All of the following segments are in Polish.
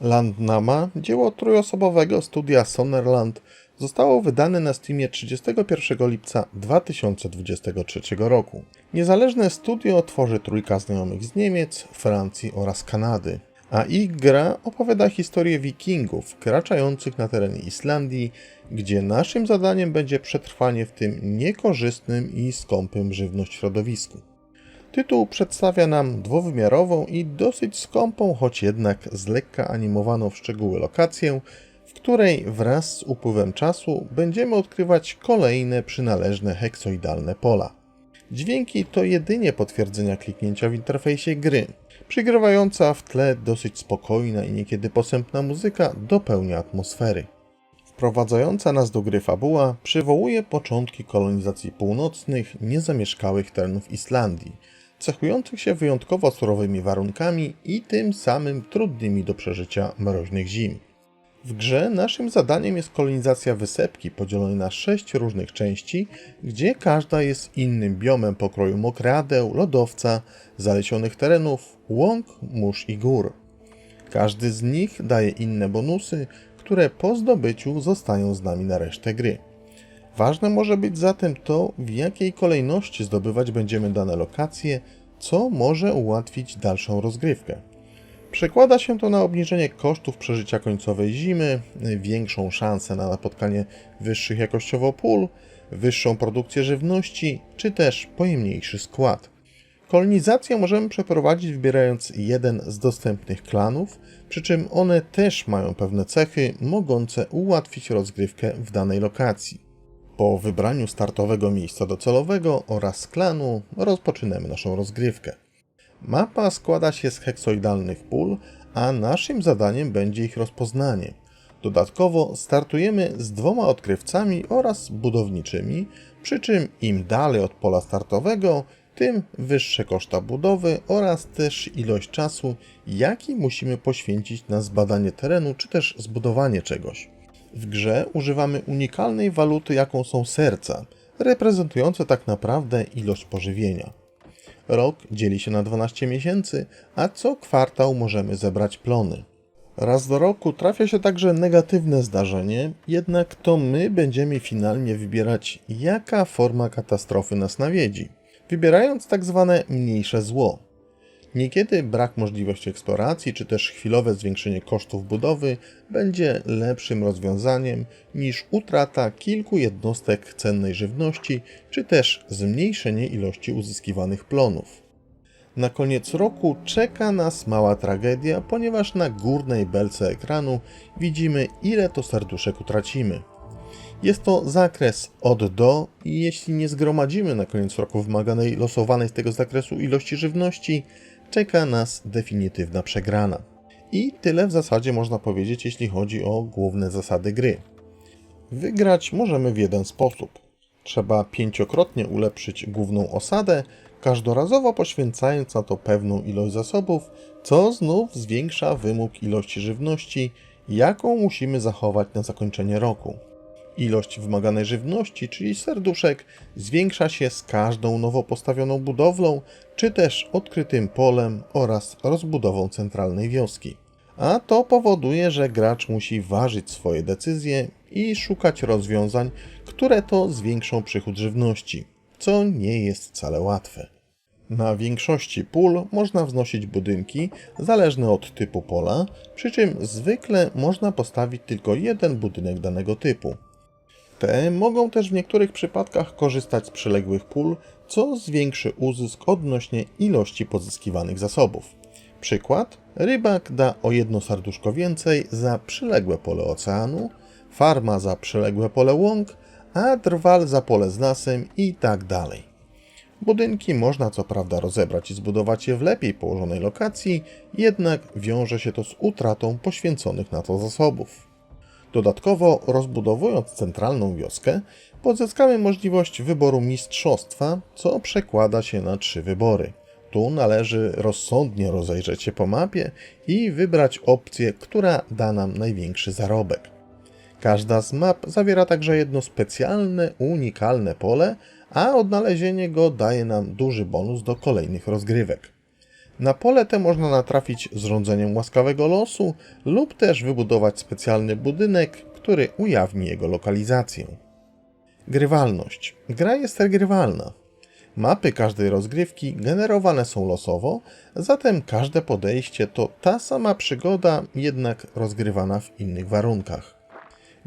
Landnama, dzieło trójosobowego studia Sonnerland, zostało wydane na Steamie 31 lipca 2023 roku. Niezależne studio tworzy trójka znajomych z Niemiec, Francji oraz Kanady, a ich gra opowiada historię wikingów wkraczających na tereny Islandii, gdzie naszym zadaniem będzie przetrwanie w tym niekorzystnym i skąpym żywność środowisku. Tytuł przedstawia nam dwuwymiarową i dosyć skąpą, choć jednak z lekka animowaną w szczegóły lokację, w której wraz z upływem czasu będziemy odkrywać kolejne przynależne heksoidalne pola. Dźwięki to jedynie potwierdzenia kliknięcia w interfejsie gry. Przygrywająca w tle dosyć spokojna i niekiedy posępna muzyka dopełnia atmosfery. Wprowadzająca nas do gry fabuła przywołuje początki kolonizacji północnych, niezamieszkałych terenów Islandii, cechujących się wyjątkowo surowymi warunkami i tym samym trudnymi do przeżycia mroźnych zim. W grze naszym zadaniem jest kolonizacja wysepki podzielonej na sześć różnych części, gdzie każda jest innym biomem pokroju mokradeł, lodowca, zalesionych terenów, łąk, mórz i gór. Każdy z nich daje inne bonusy, które po zdobyciu zostają z nami na resztę gry. Ważne może być zatem to, w jakiej kolejności zdobywać będziemy dane lokacje, co może ułatwić dalszą rozgrywkę. Przekłada się to na obniżenie kosztów przeżycia końcowej zimy, większą szansę na napotkanie wyższych jakościowo pól, wyższą produkcję żywności, czy też pojemniejszy skład. Kolonizację możemy przeprowadzić wybierając jeden z dostępnych klanów, przy czym one też mają pewne cechy mogące ułatwić rozgrywkę w danej lokacji. Po wybraniu startowego miejsca docelowego oraz klanu rozpoczynamy naszą rozgrywkę. Mapa składa się z heksoidalnych pól, a naszym zadaniem będzie ich rozpoznanie. Dodatkowo startujemy z dwoma odkrywcami oraz budowniczymi, przy czym im dalej od pola startowego, tym wyższe koszta budowy oraz też ilość czasu, jaki musimy poświęcić na zbadanie terenu czy też zbudowanie czegoś. W grze używamy unikalnej waluty, jaką są serca, reprezentujące tak naprawdę ilość pożywienia. Rok dzieli się na 12 miesięcy, a co kwartał możemy zebrać plony. Raz do roku trafia się także negatywne zdarzenie, jednak to my będziemy finalnie wybierać, jaka forma katastrofy nas nawiedzi, wybierając tak zwane mniejsze zło. Niekiedy brak możliwości eksploracji, czy też chwilowe zwiększenie kosztów budowy będzie lepszym rozwiązaniem niż utrata kilku jednostek cennej żywności, czy też zmniejszenie ilości uzyskiwanych plonów. Na koniec roku czeka nas mała tragedia, ponieważ na górnej belce ekranu widzimy, ile to serduszek utracimy. Jest to zakres od do i jeśli nie zgromadzimy na koniec roku wymaganej losowanej z tego zakresu ilości żywności, czeka nas definitywna przegrana. I tyle w zasadzie można powiedzieć, jeśli chodzi o główne zasady gry. Wygrać możemy w jeden sposób. Trzeba pięciokrotnie ulepszyć główną osadę, każdorazowo poświęcając na to pewną ilość zasobów, co znów zwiększa wymóg ilości żywności, jaką musimy zachować na zakończenie roku. Ilość wymaganej żywności, czyli serduszek, zwiększa się z każdą nowo postawioną budowlą, czy też odkrytym polem oraz rozbudową centralnej wioski. A to powoduje, że gracz musi ważyć swoje decyzje i szukać rozwiązań, które to zwiększą przychód żywności, co nie jest wcale łatwe. Na większości pól można wznosić budynki zależne od typu pola, przy czym zwykle można postawić tylko jeden budynek danego typu. Te mogą też w niektórych przypadkach korzystać z przyległych pól, co zwiększy uzysk odnośnie ilości pozyskiwanych zasobów. Przykład: rybak da o jedno serduszko więcej za przyległe pole oceanu, farma za przyległe pole łąk, a drwal za pole z lasem i tak dalej. Budynki można co prawda rozebrać i zbudować je w lepiej położonej lokacji, jednak wiąże się to z utratą poświęconych na to zasobów. Dodatkowo, rozbudowując centralną wioskę, pozyskamy możliwość wyboru mistrzostwa, co przekłada się na trzy wybory. Tu należy rozsądnie rozejrzeć się po mapie i wybrać opcję, która da nam największy zarobek. Każda z map zawiera także jedno specjalne, unikalne pole, a odnalezienie go daje nam duży bonus do kolejnych rozgrywek. Na pole te można natrafić z rodzeniem łaskawego losu lub też wybudować specjalny budynek, który ujawni jego lokalizację. Grywalność. Gra jest regrywalna. Mapy każdej rozgrywki generowane są losowo, zatem każde podejście to ta sama przygoda, jednak rozgrywana w innych warunkach.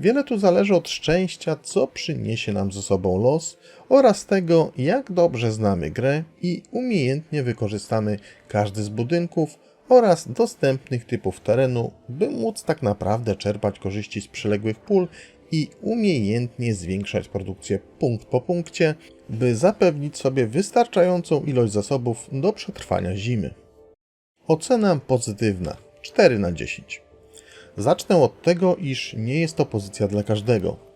Wiele tu zależy od szczęścia, co przyniesie nam ze sobą los oraz tego, jak dobrze znamy grę i umiejętnie wykorzystamy każdy z budynków oraz dostępnych typów terenu, by móc tak naprawdę czerpać korzyści z przyległych pól i umiejętnie zwiększać produkcję punkt po punkcie, by zapewnić sobie wystarczającą ilość zasobów do przetrwania zimy. Ocena pozytywna 4 na 10. Zacznę od tego, iż nie jest to pozycja dla każdego.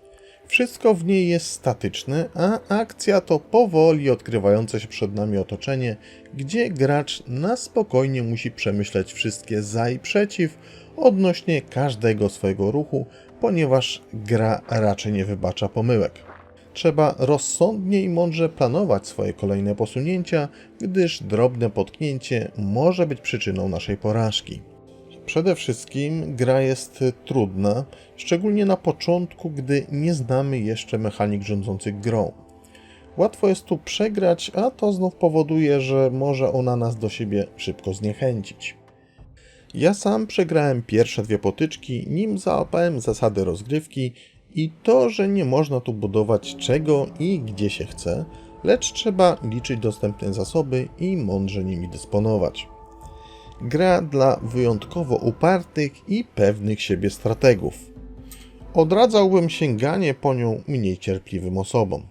Wszystko w niej jest statyczne, a akcja to powoli odkrywające się przed nami otoczenie, gdzie gracz na spokojnie musi przemyśleć wszystkie za i przeciw odnośnie każdego swojego ruchu, ponieważ gra raczej nie wybacza pomyłek. Trzeba rozsądnie i mądrze planować swoje kolejne posunięcia, gdyż drobne potknięcie może być przyczyną naszej porażki. Przede wszystkim gra jest trudna, szczególnie na początku, gdy nie znamy jeszcze mechanik rządzących grą. Łatwo jest tu przegrać, a to znów powoduje, że może ona nas do siebie szybko zniechęcić. Ja sam przegrałem pierwsze dwie potyczki, nim załapałem zasady rozgrywki i to, że nie można tu budować czego i gdzie się chce, lecz trzeba liczyć dostępne zasoby i mądrze nimi dysponować. Gra dla wyjątkowo upartych i pewnych siebie strategów. Odradzałbym sięganie po nią mniej cierpliwym osobom.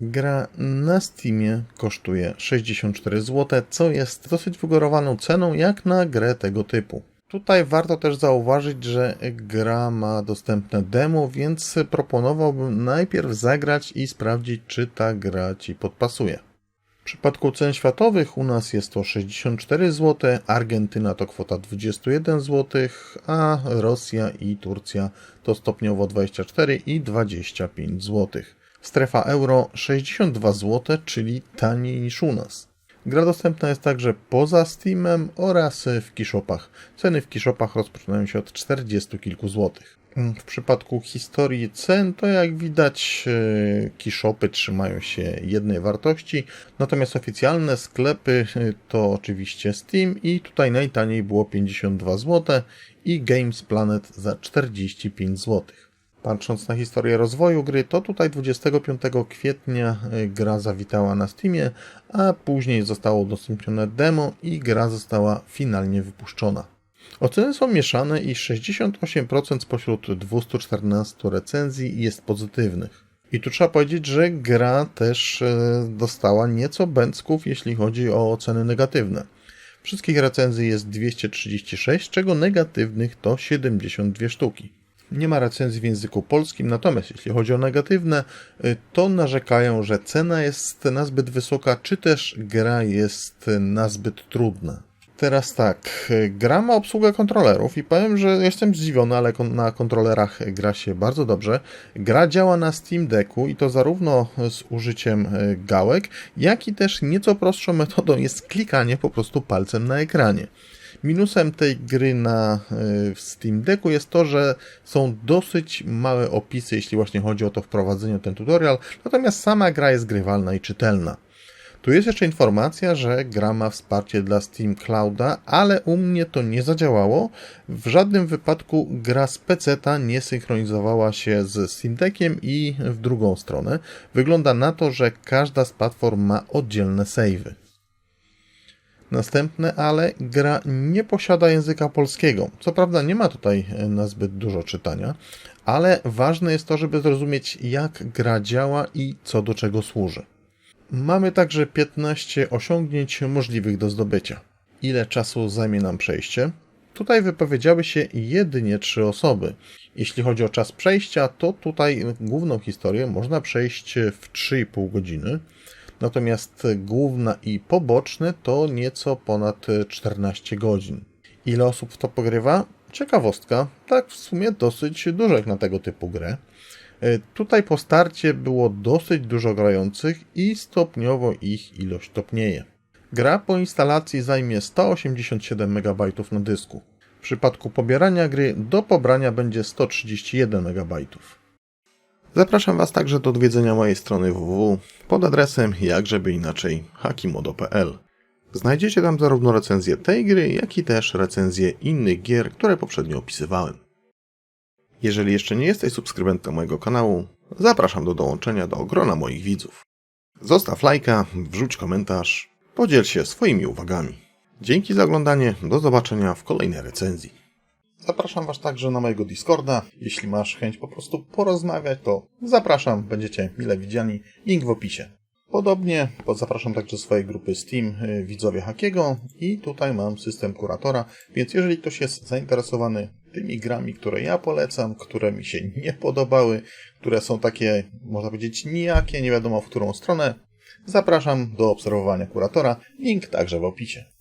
Gra na Steamie kosztuje 64 zł, co jest dosyć wygórowaną ceną jak na grę tego typu. Tutaj warto też zauważyć, że gra ma dostępne demo, więc proponowałbym najpierw zagrać i sprawdzić, czy ta gra Ci podpasuje. W przypadku cen światowych u nas jest to 64 zł, Argentyna to kwota 21 zł, a Rosja i Turcja to stopniowo 24 i 25 zł. Strefa euro 62 zł, czyli taniej niż u nas. Gra dostępna jest także poza Steamem oraz w kishopach. Ceny w kishopach rozpoczynają się od 40 kilku złotych. W przypadku historii cen, to jak widać, e, kishopy trzymają się jednej wartości, natomiast oficjalne sklepy e, to oczywiście Steam i tutaj najtaniej było 52 zł i Games Planet za 45 zł. Patrząc na historię rozwoju gry, to tutaj 25 kwietnia e, gra zawitała na Steamie, a później zostało udostępnione demo i gra została finalnie wypuszczona. Oceny są mieszane i 68% spośród 214 recenzji jest pozytywnych. I tu trzeba powiedzieć, że gra też e, dostała nieco bęcków, jeśli chodzi o oceny negatywne. Wszystkich recenzji jest 236, czego negatywnych to 72 sztuki. Nie ma recenzji w języku polskim, natomiast jeśli chodzi o negatywne, e, to narzekają, że cena jest nazbyt wysoka, czy też gra jest nazbyt trudna. Teraz tak, gra ma obsługę kontrolerów i powiem, że jestem zdziwiony, ale na kontrolerach gra się bardzo dobrze. Gra działa na Steam Decku i to zarówno z użyciem e, gałek, jak i też nieco prostszą metodą jest klikanie po prostu palcem na ekranie. Minusem tej gry na e, Steam Decku jest to, że są dosyć małe opisy, jeśli właśnie chodzi o to wprowadzenie ten tutorial, natomiast sama gra jest grywalna i czytelna. Tu jest jeszcze informacja, że gra ma wsparcie dla Steam Clouda, ale u mnie to nie zadziałało. W żadnym wypadku gra z PC-ta nie synchronizowała się z Steam Deckiem i w drugą stronę. Wygląda na to, że każda z platform ma oddzielne savey. Następne, ale gra nie posiada języka polskiego. Co prawda nie ma tutaj na zbyt dużo czytania, ale ważne jest to, żeby zrozumieć jak gra działa i co do czego służy. Mamy także 15 osiągnięć możliwych do zdobycia. Ile czasu zajmie nam przejście? Tutaj wypowiedziały się jedynie trzy osoby. Jeśli chodzi o czas przejścia, to tutaj główną historię można przejść w 3,5 godziny. Natomiast główna i poboczne to nieco ponad 14 godzin. Ile osób w to pogrywa? Ciekawostka, tak w sumie dosyć jak na tego typu grę. E, tutaj po starcie było dosyć dużo grających i stopniowo ich ilość topnieje. Gra po instalacji zajmie 187 MB na dysku. W przypadku pobierania gry do pobrania będzie 131 MB. Zapraszam Was także do odwiedzenia mojej strony www pod adresem jakżeby inaczej hakimodo.pl. Znajdziecie tam zarówno recenzję tej gry, jak i też recenzję innych gier, które poprzednio opisywałem. Jeżeli jeszcze nie jesteś subskrybentem mojego kanału, zapraszam do dołączenia do grona moich widzów. Zostaw lajka, wrzuć komentarz, podziel się swoimi uwagami. Dzięki za oglądanie, do zobaczenia w kolejnej recenzji. Zapraszam Was także na mojego Discorda. Jeśli masz chęć po prostu porozmawiać, to zapraszam, będziecie mile widziani. Link w opisie. Podobnie zapraszam także swojej grupy Steam y, Widzowie Hakiego i tutaj mam system kuratora, więc jeżeli ktoś jest zainteresowany tymi grami, które ja polecam, które mi się nie podobały, które są takie, można powiedzieć, nijakie, nie wiadomo w którą stronę, zapraszam do obserwowania kuratora. Link także w opisie.